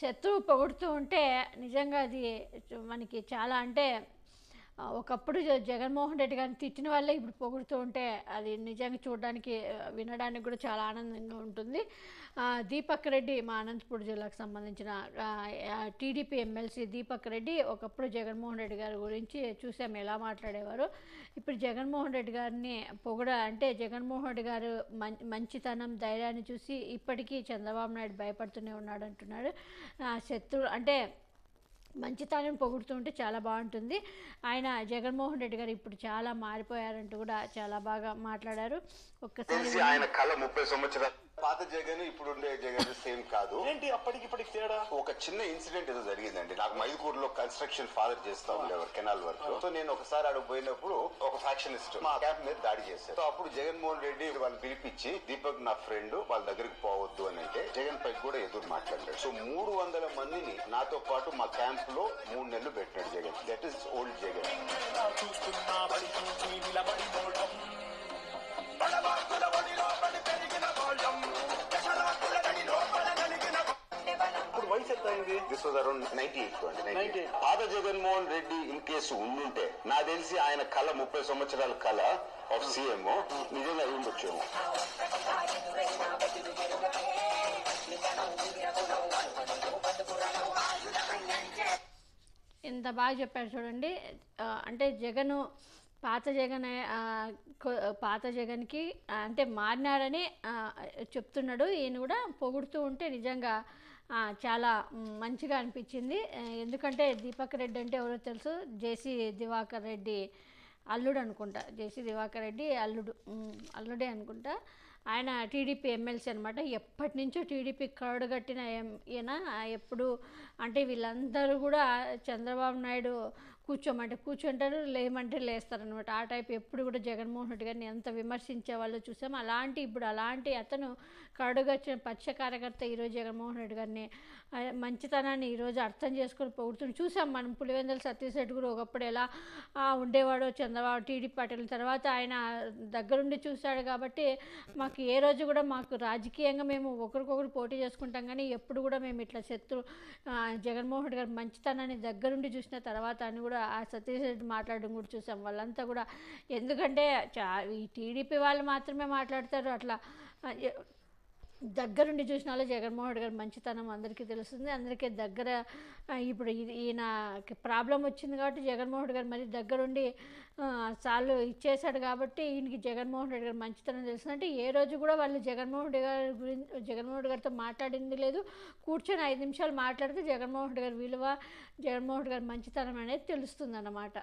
శత్రువు పొగుడుతూ ఉంటే నిజంగా అది మనకి చాలా అంటే ఒకప్పుడు జగన్మోహన్ రెడ్డి గారిని తిట్టిన వాళ్ళే ఇప్పుడు పొగుడుతూ ఉంటే అది నిజంగా చూడడానికి వినడానికి కూడా చాలా ఆనందంగా ఉంటుంది. దీపక్ రెడ్డి మా అనంతపురం జిల్లాకు సంబంధించిన టీడీపీ ఎమ్మెల్సీ దీపక్ రెడ్డి ఒకప్పుడు జగన్మోహన్ రెడ్డి గారి గురించి చూసాము ఎలా మాట్లాడేవారు. ఇప్పుడు జగన్మోహన్ రెడ్డి గారిని పొగడ అంటే జగన్మోహన్ రెడ్డి గారు మం మంచితనం ధైర్యాన్ని చూసి ఇప్పటికీ చంద్రబాబు నాయుడు భయపడుతూనే ఉన్నాడు అంటున్నాడు. శత్రు అంటే మంచితనం పొగుడుతుంటే చాలా బాగుంటుంది. ఆయన జగన్మోహన్ రెడ్డి గారు ఇప్పుడు చాలా మారిపోయారంటూ కూడా చాలా బాగా మాట్లాడారు. ఒక్కసారి ఆయన కళ ముప్పై సంవత్సరాలు. పాత జగన్ ఇప్పుడు ఉండే జగన్ సేమ్ కాదు. ఏంటి అప్పటికి ఇప్పటికి తేడా? ఒక చిన్న ఇన్సిడెంట్ ఏదో జరిగిందండి. నాకు మైదుకూరులో కన్స్ట్రక్షన్ ఫాదర్ చేస్తా ఉండేవారు కెనాల్ వర్క్. సో నేను ఒకసారి అక్కడ పోయినప్పుడు ఒక ఫ్యాక్షనిస్ట్ మా క్యాంప్ మీద దాడి చేశారు. సో అప్పుడు జగన్మోహన్ రెడ్డి వాళ్ళని పిలిపించి దీపక్ నా ఫ్రెండ్ వాళ్ళ దగ్గరికి పోవద్దు అని అంటే పై కూడా ఎదురు మాట్లాడాడు. సో మూడు వందల మందిని నాతో పాటు మా క్యాంప్లో మూడు నెలలు పెట్టినాడు Jagan. That is old Jagan. ఇప్పుడు వయసు ఎంత అయింది? This was around ninety eight అండి 98. పాత జగన్మోహన్ రెడ్డి ఇన్ కేసు ఉండుంటే నాకు తెలిసి ఆయన కళ ముప్పై సంవత్సరాల కళ ఆఫ్ సీఎం నిజంగా అయి ఉండొచ్చేమో. ఇంత బాగా చెప్పారు చూడండి. అంటే జగను పాత జగన్ పాత జగన్కి అంటే మారినాడని చెప్తున్నాడు. ఈయన కూడా పొగుడుతూ ఉంటే నిజంగా చాలా మంచిగా అనిపించింది. ఎందుకంటే దీపక్ రెడ్డి అంటే ఎవరో తెలుసు. జేసీ దివాకర్ రెడ్డి అల్లుడు అనుకుంటా. జేసీ దివాకర్ రెడ్డి అల్లుడు అల్లుడే అనుకుంటా. ఆయన టీడీపీ ఎమ్మెల్సీ అనమాట ఎప్పటి నుంచో టీడీపీ కరడుగట్టిన ఎం- ఈయన ఎప్పుడు అంటే వీళ్ళందరూ కూడా చంద్రబాబు నాయుడు కూర్చోమంటే కూర్చుంటారు లేమంటే లేస్తారనమాట ఆ టైప్ ఎప్పుడు కూడా జగన్మోహన్ రెడ్డి గారిని ఎంత విమర్శించే వాళ్ళు చూసాం. అలాంటి ఇప్పుడు అలాంటి అతను కడుగొచ్చిన పక్ష కార్యకర్త ఈరోజు జగన్మోహన్ రెడ్డి గారిని మంచితనాన్ని ఈరోజు అర్థం చేసుకొని పోగుతుంది చూసాం మనం. పులివెందుల సతీష్ కూడా ఒకప్పుడు ఎలా ఉండేవాడో చంద్రబాబు టీడీపీ పార్టీల తర్వాత ఆయన దగ్గరుండి చూశాడు కాబట్టి మాకు ఏ రోజు కూడా మాకు రాజకీయంగా మేము ఒకరికొకరు పోటీ చేసుకుంటాం కానీ ఎప్పుడు కూడా మేము ఇట్లా శత్రు జగన్మోహన్ రెడ్డి గారి మంచితనాన్ని దగ్గరుండి చూసిన తర్వాత అని కూడా ఆ సతీష్ రెడ్డి మాట్లాడడం కూడా చూసాం. వాళ్ళంతా కూడా ఎందుకంటే చా ఈ టీడీపీ వాళ్ళు మాత్రమే మాట్లాడతారు. అట్లా దగ్గరుండి చూసిన వాళ్ళు జగన్మోహన్ రెడ్డి గారి మంచితనం అందరికీ తెలుస్తుంది. అందరికీ దగ్గర ఇప్పుడు ఇది ఈయన ప్రాబ్లం వచ్చింది కాబట్టి జగన్మోహన్ రెడ్డి గారు మరి దగ్గరుండి సార్లు ఇచ్చేశాడు కాబట్టి ఈయనకి జగన్మోహన్ రెడ్డి గారు మంచితనం తెలుస్తుంది. అంటే ఏ రోజు కూడా వాళ్ళు జగన్మోహన్ రెడ్డి గారి గురించి జగన్మోహన్ రెడ్డి గారితో మాట్లాడింది లేదు. కూర్చొని ఐదు నిమిషాలు మాట్లాడితే జగన్మోహన్ రెడ్డి గారి విలువ జగన్మోహన్ రెడ్డి గారి మంచితనం అనేది తెలుస్తుంది అన్నమాట